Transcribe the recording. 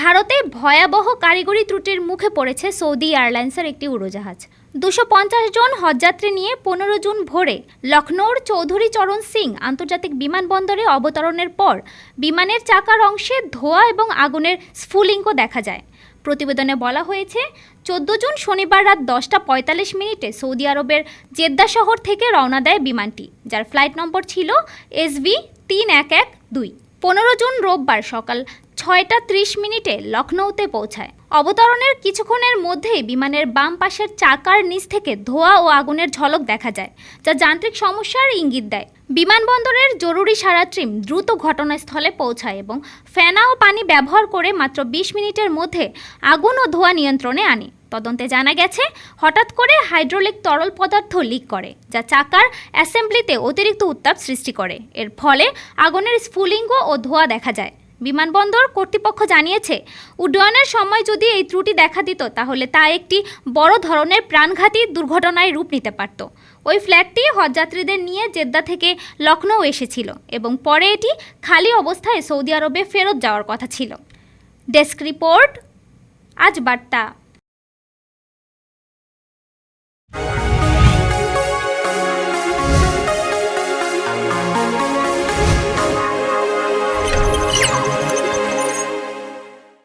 ভারতে ভয়াবহ কারিগরি ত্রুটির মুখে পড়েছে সৌদি এয়ারলাইন্সের একটি উড়োজাহাজ। দুশো পঞ্চাশ জন হজযাত্রী নিয়ে পনেরো জুন ভোরে লখনৌর চৌধুরী চরণ সিং আন্তর্জাতিক বিমানবন্দরে অবতরণের পর বিমানের চাকার অংশে ধোঁয়া এবং আগুনের স্ফুলিঙ্গ দেখা যায়। প্রতিবেদনে বলা হয়েছে, চোদ্দ জুন শনিবার রাত দশটা পঁয়তাল্লিশ মিনিটে সৌদি আরবের জেদ্দা শহর থেকে রওনা দেয় বিমানটি, যার ফ্লাইট নম্বর ছিল এসভি তিন এক এক দুই। পনেরো জুন রোববার সকাল ছয়টা ত্রিশ মিনিটে লখনৌতে পৌঁছায়। অবতরণের কিছুক্ষণের মধ্যেই বিমানের বাম পাশের চাকার নিচ থেকে ধোঁয়া ও আগুনের ঝলক দেখা যায়, যা যান্ত্রিক সমস্যার ইঙ্গিত দেয়। বিমানবন্দরের জরুরি সারা ট্রিম দ্রুত ঘটনাস্থলে পৌঁছায় এবং ফেনা ও পানি ব্যবহার করে মাত্র বিশ মিনিটের মধ্যে আগুন ও ধোঁয়া নিয়ন্ত্রণে আনে। তদন্তে জানা গেছে, হঠাৎ করে হাইড্রোলিক তরল পদার্থ লিক করে, যা চাকার অ্যাসেম্বলিতে অতিরিক্ত উত্তাপ সৃষ্টি করে। এর ফলে আগুনের স্ফুলিঙ্গ ও ধোঁয়া দেখা যায়। বিমানবন্দর কর্তৃপক্ষ জানিয়েছে, উড্ডয়নের সময় যদি এই ত্রুটি দেখা দিত, তাহলে তা একটি বড় ধরনের প্রাণঘাতী দুর্ঘটনায় রূপ নিতে পারত। ওই ফ্ল্যাটটি হজযাত্রীদের নিয়ে জেদ্দা থেকে লখনৌ এসেছিল এবং পরে এটি খালি অবস্থায় সৌদি আরবে ফেরত যাওয়ার কথা ছিল। ডেস্ক রিপোর্ট, আজ বার্তা।